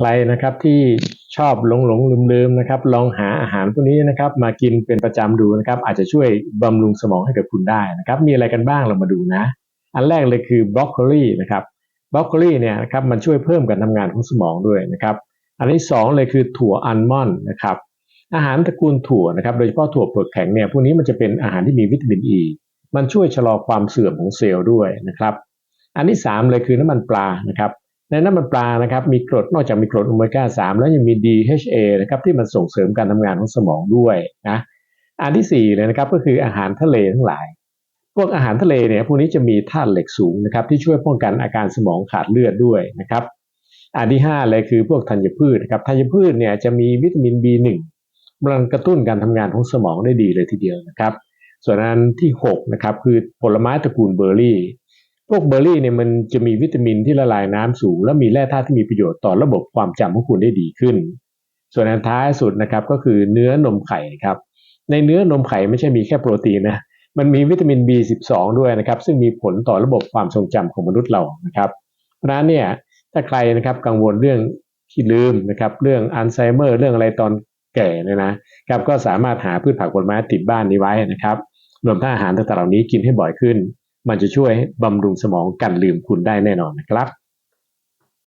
ใครนะครับที่ชอบหลงหลงลืมลืมนะครับ ลองหาอาหารพวกนี้นะครับ มากินเป็นประจำดูนะครับ อาจจะช่วยบำรุงสมองให้กับคุณได้นะครับ มีอะไรกันบ้างเรามาดูนะ อันแรกเลยคือบรอกโคลีนะครับบรอกโคลีเนี่ยนะครับมันช่วยเพิ่มการทำงานของสมองด้วยนะครับ อันที่สองเลยคือถั่วอัลมอนด์นะครับ อาหารตระกูลถั่วนะครับ โดยเฉพาะถั่วเปลือกแข็งเนี่ยพวกนี้มันจะเป็นอาหารที่มีวิตามินอ e, ีมันช่วยชะลอความเสื่อมของเซลล์ด้วยนะครับ อันที่สามเลยคือน้ำมันปลานะครับ ในน้ำมันปลานะครับมีกรดนอกจากมีกรดโอเมก้า 3 แล้วยังมี DHA นะครับที่มันส่งเสริมการทำงานของสมองด้วยนะอันที่สี่เลยนะครับก็คืออาหารทะเลทั้งหลาย พวกอาหารทะเลเนี่ยพวกนี้จะมีธาตุเหล็กสูงนะครับที่ช่วยป้องกันอาการสมองขาดเลือดด้วยนะครับอันที่ห้าเลยคือพวกธัญพืชนะครับธัญพืชเนี่ยจะมีวิตามิน B1 มันกระตุ้นการทำงานของสมองได้ดีเลยทีเดียวนะครับ ส่วนอันที่หกนะครับคือผลไม้ตระกูลเบอร์รี่ พวกเบอร์รี่เนี่ยมันจะมีวิตามินที่ละลายน้ำสูง และมีแร่ธาตุที่มีประโยชน์ต่อระบบความจำของคุณได้ดีขึ้น ส่วนอันท้ายสุดนะครับก็คือเนื้อนมไข่ครับ ในเนื้อนมไข่ไม่ใช่มีแค่โปรตีนนะมันมีวิตามิน B12 ด้วยนะครับ ซึ่งมีผลต่อระบบความทรงจำของมนุษย์เรานะครับ เพราะฉะนั้นเนี่ยถ้าใครนะครับกังวลเรื่องที่ลืมนะครับเรื่องอัลไซเมอร์เรื่องอะไรตอนแก่เนี่ยนะครับก็สามารถหาพืชผักผลไม้ติดบ้านนี้ไว้นะครับรวมทั้งอาหารต่างๆเหล่านี้กินให้บ่อยขึ้น มันจะช่วยบำรุงสมองกันลืมคุณได้แน่นอนนะครับ